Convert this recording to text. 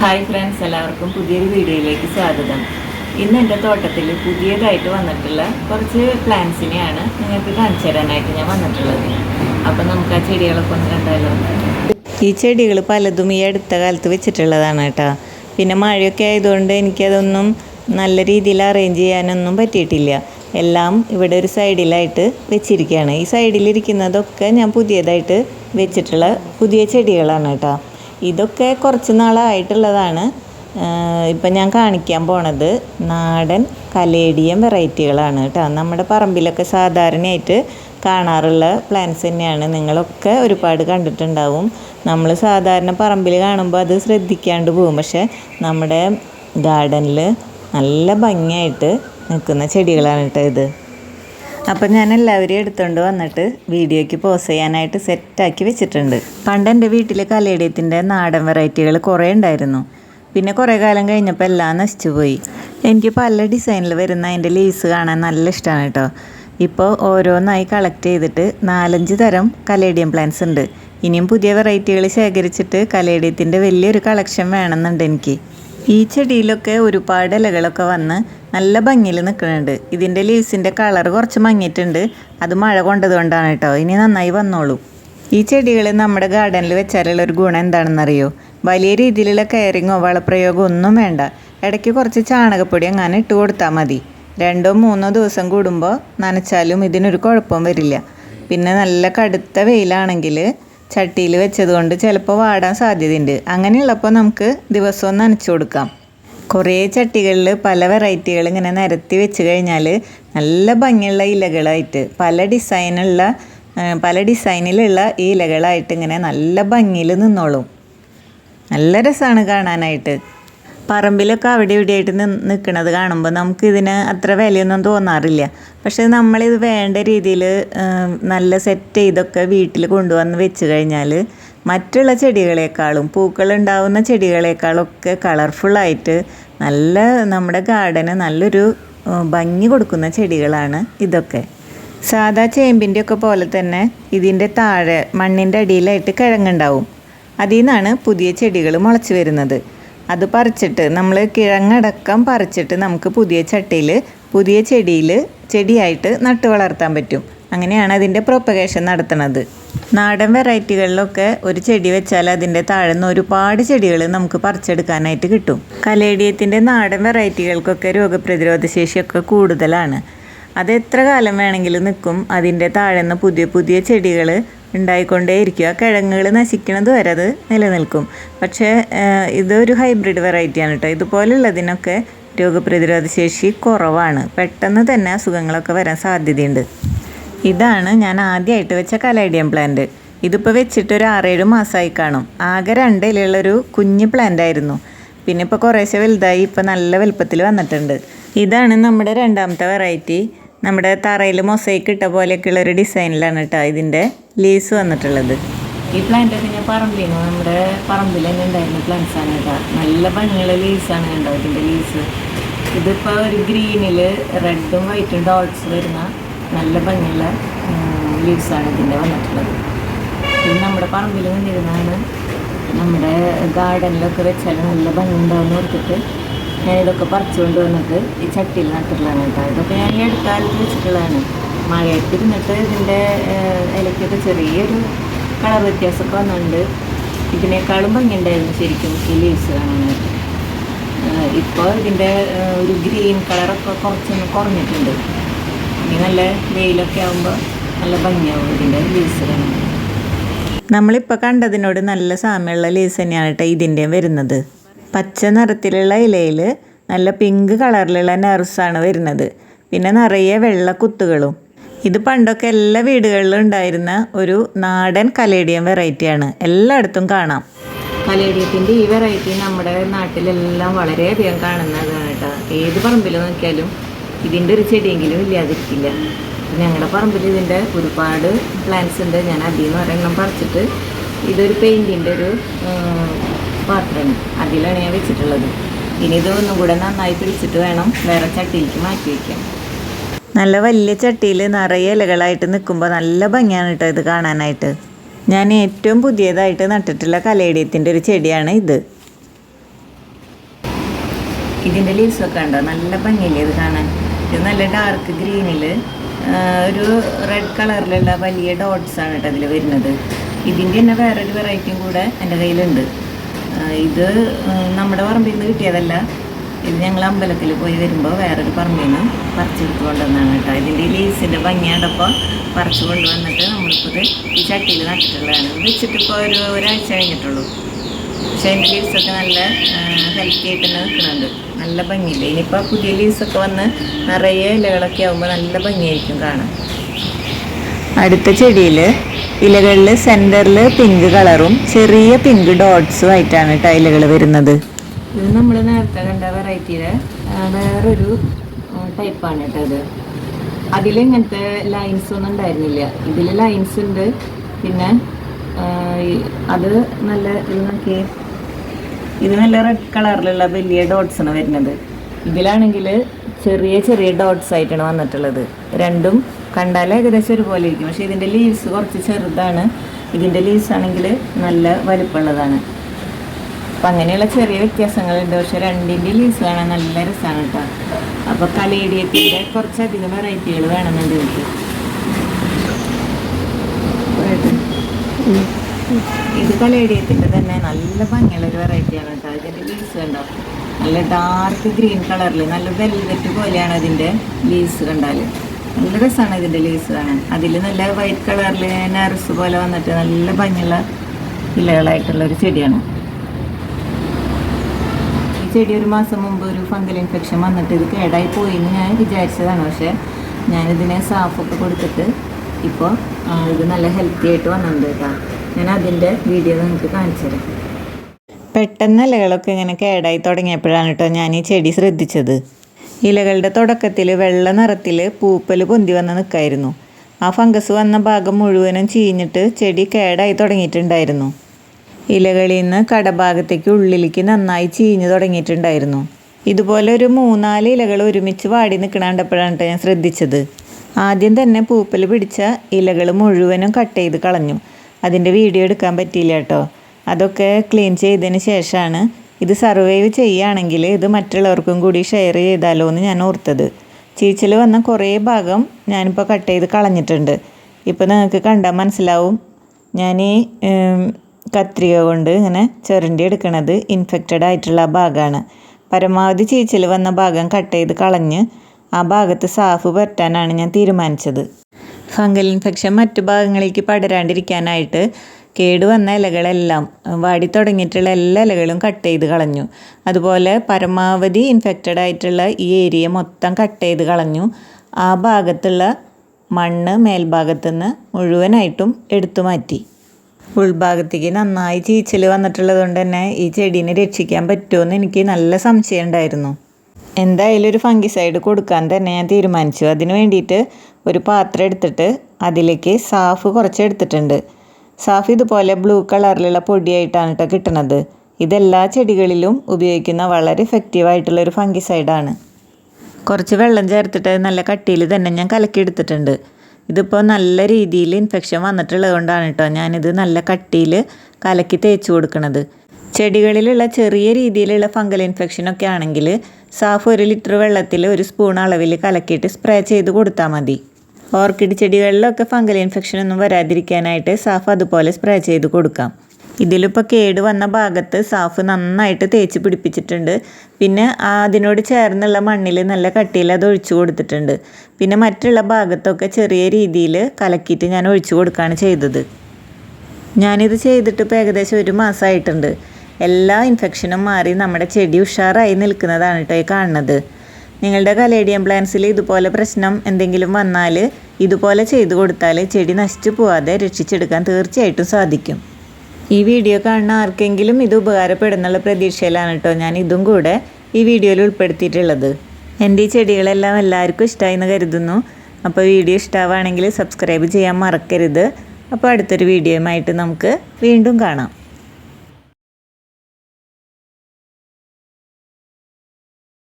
Hi friends എല്ലാവർക്കും പുതിയൊരു വീഡിയോയിലേക്ക് സ്വാഗതം. ഇന്ന് എന്റെ തോട്ടത്തിൽ പുതിയതായിട്ട് വന്നിട്ടുള്ള കുറച്ച് പ്ലാന്റ്സിനെയാണ് നിങ്ങൾക്ക് കാണിച്ചു തരാനായിട്ട് ഞാൻ വന്നിട്ടുള്ളത്. അപ്പം നമുക്ക് ആ ചെടികളൊക്കെ ഒന്ന് കണ്ടാലോ? ഈ ചെടികൾ പലതും ഈ അടുത്ത കാലത്ത് വെച്ചിട്ടുള്ളതാണ് കേട്ടോ. പിന്നെ മഴയൊക്കെ ആയതുകൊണ്ട് എനിക്കതൊന്നും നല്ല രീതിയിൽ അറേഞ്ച് ചെയ്യാനൊന്നും പറ്റിയിട്ടില്ല. എല്ലാം ഇവിടെ ഒരു സൈഡിലായിട്ട് വെച്ചിരിക്കുകയാണ്. ഈ സൈഡിലിരിക്കുന്നതൊക്കെ ഞാൻ പുതിയതായിട്ട് വെച്ചിട്ടുള്ള പുതിയ ചെടികളാണ് കേട്ടോ. ഇതൊക്കെ കുറച്ച് നാളായിട്ടുള്ളതാണ്. ഇപ്പം ഞാൻ കാണിക്കാൻ പോണത് നാടൻ കലേഡിയം വെറൈറ്റികളാണ് കേട്ടോ. നമ്മുടെ പറമ്പിലൊക്കെ സാധാരണയായിട്ട് കാണാറുള്ള പ്ലാന്റ്സ് തന്നെയാണ്. നിങ്ങളൊക്കെ ഒരുപാട് കണ്ടിട്ടുണ്ടാവും. നമ്മൾ സാധാരണ പറമ്പിൽ കാണുമ്പോൾ അത് ശ്രദ്ധിക്കാണ്ട് പോകും. പക്ഷേ നമ്മുടെ ഗാർഡനിൽ നല്ല ഭംഗിയായിട്ട് നിൽക്കുന്ന ചെടികളാണ് കേട്ടോ ഇത്. അപ്പം ഞാൻ എല്ലാവരെയും എടുത്തുകൊണ്ട് വന്നിട്ട് വീഡിയോയ്ക്ക് പോസ് ചെയ്യാനായിട്ട് സെറ്റാക്കി വെച്ചിട്ടുണ്ട്. പണ്ട് എന്റെ വീട്ടിൽ കലേഡിയത്തിന്റെ നാടൻ വെറൈറ്റികൾ കുറേ ഉണ്ടായിരുന്നു. പിന്നെ കുറേ കാലം കഴിഞ്ഞപ്പോൾ എല്ലാം നശിച്ചു പോയി. എനിക്ക് പല ഡിസൈനിൽ വരുന്ന അതിന്റെ ലീവ്സ് കാണാൻ നല്ല ഇഷ്ടമാണ് കേട്ടോ ഇപ്പോൾ ഓരോന്നായി കളക്ട് ചെയ്തിട്ട് നാലഞ്ച് തരം കലേഡിയം പ്ലാന്റ്സ് ഉണ്ട്. ഇനിയും പുതിയ വെറൈറ്റികൾ ശേഖരിച്ചിട്ട് കലേഡിയത്തിന്റെ വലിയൊരു കളക്ഷൻ വേണമെന്നുണ്ട് എനിക്ക്. ഈ ചെടിയിലൊക്കെ ഒരുപാട് ഇലകളൊക്കെ വന്ന് നല്ല ഭംഗിയിൽ നിൽക്കുന്നുണ്ട്. ഇതിന്റെ ലീവ്സിന്റെ കളർ കുറച്ച് മങ്ങിയിട്ടുണ്ട്. അത് മഴ കൊണ്ടതുകൊണ്ടാണ് കേട്ടോ. ഇനി നന്നായി വന്നോളൂ. ഈ ചെടികൾ നമ്മുടെ ഗാർഡനിൽ വെച്ചാലുള്ള ഒരു ഗുണം എന്താണെന്നറിയോ? വലിയ രീതിയിലുള്ള കെയറിങ്ങോ വളപ്രയോഗമോ ഒന്നും വേണ്ട. ഇടയ്ക്ക് കുറച്ച് ചാണകപ്പൊടി അങ്ങനെ ഇട്ട് കൊടുത്താൽ മതി. രണ്ടോ മൂന്നോ ദിവസം കൂടുമ്പോൾ നനച്ചാലും ഇതിനൊരു കുഴപ്പവും വരില്ല. പിന്നെ നല്ല കടുത്ത വെയിലാണെങ്കിൽ ചട്ടിയിൽ വെച്ചതുകൊണ്ട് ചിലപ്പോൾ വാടാൻ സാധ്യതയുണ്ട്. അങ്ങനെയുള്ളപ്പോൾ നമുക്ക് ദിവസവും നനച്ചു കൊടുക്കാം. കുറേ ചട്ടികളിൽ പല വെറൈറ്റികൾ ഇങ്ങനെ നിരത്തി വെച്ച് കഴിഞ്ഞാൽ നല്ല ഭംഗിയുള്ള ഇലകളായിട്ട് പല ഡിസൈനുള്ള പല ഡിസൈനിലുള്ള ഈ ഇലകളായിട്ട് ഇങ്ങനെ നല്ല ഭംഗിയിൽ നിന്നോളും. നല്ല രസമാണ് കാണാനായിട്ട്. പറമ്പിലൊക്കെ അവിടെ ഇവിടെയായിട്ട് നിൽക്കുന്നത് കാണുമ്പോൾ നമുക്ക് ഇതിന് അത്ര വിലയൊന്നും തോന്നാറില്ല. പക്ഷെ നമ്മളിത് വേണ്ട രീതിയിൽ നല്ല സെറ്റ് ചെയ്തൊക്കെ വീട്ടിൽ കൊണ്ടുവന്ന് വെച്ച് കഴിഞ്ഞാൽ മറ്റുള്ള ചെടികളെക്കാളും പൂക്കളുണ്ടാവുന്ന ചെടികളെക്കാളൊക്കെ കളർഫുള്ളായിട്ട് നല്ല നമ്മുടെ ഗാർഡന് നല്ലൊരു ഭംഗി കൊടുക്കുന്ന ചെടികളാണ് ഇതൊക്കെ. സാധാ ചേമ്പിന്റെ ഒക്കെ പോലെ തന്നെ ഇതിന്റെ താഴെ മണ്ണിന്റെ അടിയിലായിട്ട് കിഴങ്ങുണ്ടാവും. അതിൽ നിന്നാണ് പുതിയ ചെടികൾ മുളച്ച് വരുന്നത്. അത് പറിച്ചിട്ട് നമ്മൾ കിഴങ്ങടക്കം പറിച്ചിട്ട് നമുക്ക് പുതിയ ചട്ടിയിൽ പുതിയ ചെടിയിൽ ചെടിയായിട്ട് നട്ടു വളർത്താൻ പറ്റും. അങ്ങനെയാണ് അതിന്റെ പ്രൊപ്പഗേഷൻ നടത്തുന്നത് നാടൻ വെറൈറ്റികളിലൊക്കെ ഒരു ചെടി വെച്ചാൽ അതിന്റെ താഴെ ഒരുപാട് ചെടികൾ നമുക്ക് പറിച്ചെടുക്കാനായിട്ട് കിട്ടും. കലേഡിയത്തിന്റെ നാടൻ വെറൈറ്റികൾക്കൊക്കെ രോഗപ്രതിരോധ ശേഷിയൊക്കെ കൂടുതലാണ്. അത് എത്ര കാലം വേണമെങ്കിലും നിൽക്കും അതിന്റെ താഴെ പുതിയ പുതിയ ചെടികൾ ഉണ്ടായിക്കൊണ്ടേയിരിക്കും. ആ കിഴങ്ങുകൾ നശിക്കണത് വരെ അത് നിലനിൽക്കും. പക്ഷേ ഇതൊരു ഹൈബ്രിഡ് വെറൈറ്റിയാണ് കേട്ടോ. ഇതുപോലുള്ളതിനൊക്കെ രോഗപ്രതിരോധ ശേഷി കുറവാണ്. പെട്ടെന്ന് തന്നെ അസുഖങ്ങളൊക്കെ വരാൻ സാധ്യതയുണ്ട്. ഇതാണ് ഞാൻ ആദ്യമായിട്ട് വെച്ച കലേഡിയം പ്ലാന്റ്. ഇതിപ്പോൾ വെച്ചിട്ട് ഒരു ആറേഴ് മാസമായി കാണും. ആകെ രണ്ട് ഇലയുള്ളൊരു കുഞ്ഞ് പ്ലാന്റ് ആയിരുന്നു. പിന്നെ ഇപ്പോൾ കുറേശ്ശെ വലുതായി ഇപ്പോൾ നല്ല വലുപ്പത്തിൽ വന്നിട്ടുണ്ട്. ഇതാണ് നമ്മുടെ രണ്ടാമത്തെ വെറൈറ്റി നമ്മുടെ തറയിൽ മൊസൈക്ക് ഇട്ട പോലെയൊക്കെയുള്ള ഒരു ഡിസൈനിലാണ് കേട്ടോ ഇതിന്റെ ലീസ് വന്നിട്ടുള്ളത്. ഈ പ്ലാന്റ് പറമ്പിൽ നിന്ന് നമ്മുടെ പറമ്പിൽ തന്നെ ഉണ്ടായിരുന്ന പ്ലാന്റ്സ് ആണ് കേട്ടോ നല്ല ഭംഗിയുള്ള ലീസാണ് കേട്ടോ ഇതിന്റെ ലീസ് ഇതിപ്പോൾ ഒരു ഗ്രീനിൽ റെഡും വൈറ്റും ഡോട്ട്സ് വരുന്ന നല്ല ഭംഗിയുള്ള ലീവ്സാണ് ഇതിന്റെ വന്നിട്ടുള്ളത്. ഇത് നമ്മുടെ പറമ്പിൽ നിന്നിരുന്നാണ് നമ്മുടെ ഗാർഡനിലൊക്കെ വെച്ചാൽ നല്ല ഭംഗി ഉണ്ടാവുമെന്ന് ഓർത്തിട്ട് ഞാനിതൊക്കെ പറിച്ചുകൊണ്ട് വന്നിട്ട് ഈ ചട്ടിയിൽ നട്ടിട്ടുള്ളതാണ് കേട്ടോ. ഇതൊക്കെ ഞാൻ ഈ അടുത്താലത്ത് വെച്ചിട്ടുള്ളതാണ്. മഴയത്ത് ഇരുന്നിട്ട് ഇതിന്റെ ഇലയ്ക്കൊക്കെ ചെറിയൊരു കളർ വ്യത്യാസമൊക്കെ വന്നിട്ടുണ്ട്. ഇതിനേക്കാളും ഭംഗിയുണ്ടായിരുന്നു ശരിക്കും ഈ ലീവ്സ് കാണാനായിട്ട് ഇപ്പോൾ ഇതിന്റെ ഒരു ഗ്രീൻ കളറൊക്കെ കുറച്ചൊന്ന് കുറഞ്ഞിട്ടുണ്ട്. ഇനി നല്ല വെയിലൊക്കെ ആകുമ്പോൾ നല്ല ഭംഗിയാവും ഇതിന്റെ ലീവ്സ് കാണാൻ. നമ്മളിപ്പോൾ കണ്ടതിനോട് നല്ല സാമ്യമുള്ള ലീസ് തന്നെയാണ് കേട്ടോ ഇതിന്റെയും വരുന്നത്. പച്ച നിറത്തിലുള്ള ഇലയിൽ നല്ല പിങ്ക് കളറിലുള്ള നെർസാണ് വരുന്നത്. പിന്നെ നിറയെ വെള്ള കുത്തുകളും. ഇത് പണ്ടൊക്കെ എല്ലാ വീടുകളിലും ഉണ്ടായിരുന്ന ഒരു നാടൻ കലേഡിയം വെറൈറ്റിയാണ് എല്ലായിടത്തും കാണാം. കലേഡിയത്തിന്റെ ഈ വെറൈറ്റി നമ്മുടെ നാട്ടിലെല്ലാം വളരെയധികം കാണുന്നതാണ് കേട്ടോ. ഏത് പറമ്പിൽ നോക്കിയാലും ഇതിന്റെ ഒരു ചെടിയെങ്കിലും ഇല്ലാതിരിക്കില്ല. ഞങ്ങളുടെ പറമ്പിൽ ഇതിന്റെ ഒരുപാട് പ്ലാന്റ്സ് ഉണ്ട്. ഞാൻ നിന്ന് ഒരെണ്ണം പറിച്ചിട്ട് ഇതൊരു പെയിന്റിന്റെ ഒരു പാത്രമാണ്. അതിലാണ് ഞാൻ വെച്ചിട്ടുള്ളത്. ഇനി ഇത് ഒന്നും കൂടെ നന്നായി പിടിച്ചിട്ട് വേണം വേറെ ചട്ടിയിലേക്ക് മാറ്റി വയ്ക്കാൻ നല്ല വലിയ ചട്ടിയിൽ നിറയെ ഇലകളായിട്ട് നിൽക്കുമ്പോൾ നല്ല ഭംഗിയാണ് കേട്ടോ ഇത് കാണാനായിട്ട്. ഞാൻ ഏറ്റവും പുതിയതായിട്ട് നട്ടിട്ടുള്ള കലേഡിയത്തിന്റെ ഒരു ചെടിയാണ് ഇത്. ഇതിന്റെ ലീവ്സൊക്കെ ഉണ്ടോ നല്ല ഭംഗിയില്ലേ ഇത് കാണാൻ? ഇത് നല്ല ഡാർക്ക് ഗ്രീനിൽ ഒരു റെഡ് കളറിലുള്ള വലിയ ഡോട്ട്സ് ആണ് കേട്ടോ അതിൽ വരുന്നത്. ഇതിന്റെ തന്നെ വേറൊരു വെറൈറ്റിയും കൂടെ എന്റെ കയ്യിലുണ്ട്. ഇത് നമ്മുടെ പറമ്പിൽ നിന്ന് കിട്ടിയതല്ല. ഇത് ഞങ്ങൾ അമ്പലത്തിൽ പോയി വരുമ്പോൾ വേറൊരു പറമ്പിൽ നിന്ന് പറിച്ചെടുത്ത് കൊണ്ടുവന്നാണ് കേട്ടോ. ഇതിന്റെ ലീസിന്റെ ഭംഗിയാണ്ടപ്പോൾ പറിച്ചു കൊണ്ടുവന്നിട്ട് നമ്മളിപ്പോൾ ഈ ചട്ടിയിൽ നട്ടിട്ടുള്ളതാണ്. വെച്ചിട്ടിപ്പോൾ ഒരു ഒരാഴ്ച കഴിഞ്ഞിട്ടുള്ളൂ. പക്ഷേ അതിന്റെ ലീവ്സൊക്കെ നല്ല ഹെൽത്തി ആയിട്ട് തന്നെ നിൽക്കുന്നുണ്ട്. നല്ല ഭംഗിയില്ല ഇനിയിപ്പോൾ പുതിയ ലീവ്സൊക്കെ വന്ന് നിറയെ ഇലകളൊക്കെ ആകുമ്പോൾ നല്ല ഭംഗിയായിരിക്കും കാണാം അടുത്ത ചെടിയിൽ ഇലകളിൽ സെന്ററിൽ പിങ്ക് കളറും ചെറിയ പിങ്ക് ഡോട്ട്സും ആയിട്ടാണ് കേട്ടോ ഇലകൾ വരുന്നത്. ഇത് നമ്മൾ നേരത്തെ കണ്ട വെറൈറ്റിയുടെ വേറൊരു ടൈപ്പാണ് കേട്ടോ ഇത്. അതിൽ ഇങ്ങനത്തെ ലൈൻസ് ഒന്നും ഉണ്ടായിരുന്നില്ല. ഇതിൽ ലൈൻസ് ഉണ്ട്. പിന്നെ അത് നല്ല ഇത് നോക്കിയേ. ഇത് നല്ല റെഡ് കളറിലുള്ള വലിയ ഡോട്ട്സ് ആണ് വരുന്നത്. ഇതിലാണെങ്കിൽ ചെറിയ ചെറിയ ഡോട്ട്സ് ആയിട്ടാണ് വന്നിട്ടുള്ളത്. രണ്ടും കണ്ടാൽ ഏകദേശം ഒരുപോലെ ഇരിക്കും. പക്ഷേ ഇതിന്റെ ലീവ്സ് കുറച്ച് ചെറുതാണ്. ഇതിന്റെ ലീവ്സ് ആണെങ്കിൽ നല്ല വലിപ്പമുള്ളതാണ്. അപ്പം അങ്ങനെയുള്ള ചെറിയ വ്യത്യാസങ്ങളുണ്ട്. പക്ഷേ രണ്ടിന്റെ ലീവ്സ് കാണാൻ നല്ല രസമാണ് കേട്ടോ. അപ്പോൾ കലേഡിയത്തിന്റെ കുറച്ചധികം വെറൈറ്റികൾ വേണമെന്നുണ്ട് എനിക്ക്. ഇത് കലേഡിയത്തിന്റെ തന്നെ നല്ല ഭംഗിയുള്ള ഒരു വെറൈറ്റിയാണ് കേട്ടോ. ഇതിന്റെ ലീവ്സ് കണ്ടോ? നല്ല ഡാർക്ക് ഗ്രീൻ കളറിൽ നല്ല വെൽവെറ്റ് പോലെയാണ് അതിന്റെ ലീസ് കണ്ടാൽ നല്ല രസമാണ് ഇതിന്റെ ലീസ് കാണാൻ. അതിൽ നല്ല വൈറ്റ് കളറിൽ നർസ് പോലെ വന്നിട്ട് നല്ല ഭംഗിയുള്ള ഇലകളായിട്ടുള്ള ഒരു ചെടിയാണ്. ഈ ചെടി ഒരു മാസം മുമ്പ് ഒരു ഫംഗൽ ഇൻഫെക്ഷൻ വന്നിട്ട് ഇത് കേടായി പോയി എന്ന് ഞാൻ വിചാരിച്ചതാണ്. പക്ഷേ ഞാനിതിനെ സാഫൊക്കെ കൊടുത്തിട്ട് ഇപ്പോൾ ഇത് നല്ല ഹെൽത്തി ആയിട്ട് വന്നിട്ടുണ്ട് കേട്ടോ. ഞാൻ അതിന്റെ വീഡിയോ നിങ്ങൾക്ക് കാണിച്ചു തരാം പെട്ടെന്ന് ഇലകളൊക്കെ ഇങ്ങനെ കേടായി തുടങ്ങിയപ്പോഴാണ് കേട്ടോ ഞാൻ ഈ ചെടി ശ്രദ്ധിച്ചത്. ഇലകളുടെ തുടക്കത്തിൽ വെള്ള നിറത്തിൽ പൂപ്പൽ പൊന്തി വന്ന് നിൽക്കായിരുന്നു ആ ഫംഗസ് വന്ന ഭാഗം മുഴുവനും ചീഞ്ഞിട്ട് ചെടി കേടായി തുടങ്ങിയിട്ടുണ്ടായിരുന്നു. ഇലകളിൽ നിന്ന് കടഭാഗത്തേക്ക് ഉള്ളിലേക്ക് നന്നായി ചീഞ്ഞു തുടങ്ങിയിട്ടുണ്ടായിരുന്നു. ഇതുപോലെ ഒരു മൂന്നാൽ ഇലകൾ ഒരുമിച്ച് വാടി നിൽക്കണണ്ടപ്പോഴാണ് ഞാൻ ശ്രദ്ധിച്ചത്. ആദ്യം തന്നെ പൂപ്പൽ പിടിച്ച ഇലകൾ മുഴുവനും കട്ട് ചെയ്ത് കളഞ്ഞു. അതിന്റെ വീഡിയോ എടുക്കാൻ പറ്റിയില്ല കേട്ടോ. അതൊക്കെ ക്ലീൻ ചെയ്തതിന് ശേഷമാണ് ഇത് സർവൈവ് ചെയ്യുകയാണെങ്കിൽ ഇത് മറ്റുള്ളവർക്കും കൂടി ഷെയർ ചെയ്താലോ എന്ന് ഞാൻ ഓർത്തത്. ചീച്ചിൽ വന്ന കുറേ ഭാഗം ഞാനിപ്പോൾ കട്ട് ചെയ്ത് കളഞ്ഞിട്ടുണ്ട്. ഇപ്പോൾ നിങ്ങൾക്ക് കണ്ടാൽ മനസ്സിലാവും. ഞാൻ ഈ കത്രിക കൊണ്ട് ഇങ്ങനെ ചെറുണ്ടി എടുക്കുന്നത് ഇൻഫെക്റ്റഡ് ആയിട്ടുള്ള ഭാഗമാണ് പരമാവധി ചീച്ചിൽ വന്ന ഭാഗം കട്ട് ചെയ്ത് കളഞ്ഞ് ആ ഭാഗത്ത് സാഫ് പറ്റാനാണ് ഞാൻ തീരുമാനിച്ചത്. ഫംഗൽ ഇൻഫെക്ഷൻ മറ്റു ഭാഗങ്ങളിലേക്ക് പടരാണ്ടിരിക്കാനായിട്ട് കേടുവന്ന ഇലകളെല്ലാം വാടി തുടങ്ങിയിട്ടുള്ള എല്ലാ ഇലകളും കട്ട് ചെയ്ത് കളഞ്ഞു. അതുപോലെ പരമാവധി ഇൻഫെക്റ്റഡ് ആയിട്ടുള്ള ഈ ഏരിയ മൊത്തം കട്ട് ചെയ്ത് കളഞ്ഞു. ആ ഭാഗത്തുള്ള മണ്ണ് മേൽഭാഗത്തുനിന്ന് മുഴുവനായിട്ടും എടുത്തു മാറ്റി. ഉൾഭാഗത്തേക്ക് നന്നായി ചീച്ചൽ വന്നിട്ടുള്ളത് കൊണ്ട് തന്നെ ഈ ചെടീനെ രക്ഷിക്കാൻ പറ്റുമെന്ന് എനിക്ക് നല്ല സംശയം ഉണ്ടായിരുന്നു. എന്തായാലും ഒരു ഫംഗിസൈഡ് കൊടുക്കാൻ തന്നെ ഞാൻ തീരുമാനിച്ചു. അതിന് വേണ്ടിയിട്ട് ഒരു പാത്രം എടുത്തിട്ട് അതിലേക്ക് സാഫ് കുറച്ച് എടുത്തിട്ടുണ്ട് സാഫ് ഇതുപോലെ ബ്ലൂ കളറിലുള്ള പൊടിയായിട്ടാണ് കേട്ടോ കിട്ടുന്നത് ഇതെല്ലാ ചെടികളിലും ഉപയോഗിക്കുന്ന വളരെ എഫക്റ്റീവായിട്ടുള്ള ഒരു ഫംഗിസൈഡാണ് കുറച്ച് വെള്ളം ചേർത്തിട്ട് നല്ല കട്ടിയിൽ തന്നെ ഞാൻ കലക്കിയെടുത്തിട്ടുണ്ട് ഇതിപ്പോൾ നല്ല രീതിയിൽ ഇൻഫെക്ഷൻ വന്നിട്ടുള്ളത് കൊണ്ടാണ് കേട്ടോ ഞാനിത് നല്ല കട്ടിയിൽ കലക്കി തേച്ച് കൊടുക്കുന്നത് ചെടികളിലുള്ള ചെറിയ രീതിയിലുള്ള ഫംഗൽ ഇൻഫെക്ഷനൊക്കെ ആണെങ്കിൽ സാഫ് ഒരു ലിറ്റർ വെള്ളത്തിൽ ഒരു സ്പൂൺ അളവിൽ കലക്കിയിട്ട് സ്പ്രേ ചെയ്ത് കൊടുത്താൽ മതി. ഓർക്കിഡ് ചെടികളിലൊക്കെ ഫംഗൽ ഇൻഫെക്ഷൻ ഒന്നും വരാതിരിക്കാനായിട്ട് സാഫ് അതുപോലെ സ്പ്രേ ചെയ്ത് കൊടുക്കാം. ഇതിലിപ്പോൾ കേട് വന്ന ഭാഗത്ത് സാഫ് നന്നായിട്ട് തേച്ച് പിടിപ്പിച്ചിട്ടുണ്ട്. പിന്നെ അതിനോട് ചേർന്നുള്ള മണ്ണിൽ നല്ല കട്ടിയിൽ അത് ഒഴിച്ചു കൊടുത്തിട്ടുണ്ട്. പിന്നെ മറ്റുള്ള ഭാഗത്തൊക്കെ ചെറിയ രീതിയിൽ കലക്കിയിട്ട് ഞാൻ ഒഴിച്ചു കൊടുക്കുകയാണ് ചെയ്തത്. ഞാനിത് ചെയ്തിട്ട് ഇപ്പോൾ ഏകദേശം ഒരു മാസമായിട്ടുണ്ട് എല്ലാ ഇൻഫെക്ഷനും മാറി നമ്മുടെ ചെടി ഉഷാറായി നിൽക്കുന്നതാണ് കേട്ടോ ഈ കാണുന്നത്. നിങ്ങളുടെ കലേഡിയം പ്ലാന്റ്സിൽ ഇതുപോലെ പ്രശ്നം എന്തെങ്കിലും വന്നാൽ ഇതുപോലെ ചെയ്തു കൊടുത്താൽ ചെടി നശിച്ചു പോവാതെ രക്ഷിച്ചെടുക്കാൻ തീർച്ചയായിട്ടും സാധിക്കും. ഈ വീഡിയോ കാണുന്ന ആർക്കെങ്കിലും ഇത് ഉപകാരപ്പെടുന്നുള്ള പ്രതീക്ഷയിലാണ് കേട്ടോ ഞാൻ ഇതും കൂടെ ഈ വീഡിയോയിൽ ഉൾപ്പെടുത്തിയിട്ടുള്ളത്. എന്റെ ഈ ചെടികളെല്ലാം എല്ലാവർക്കും ഇഷ്ടമായി എന്ന് കരുതുന്നു. അപ്പോൾ വീഡിയോ ഇഷ്ടമാവുകയാണെങ്കിൽ സബ്സ്ക്രൈബ് ചെയ്യാൻ മറക്കരുത്. അപ്പോൾ അടുത്തൊരു വീഡിയോയുമായിട്ട് നമുക്ക് വീണ്ടും കാണാം.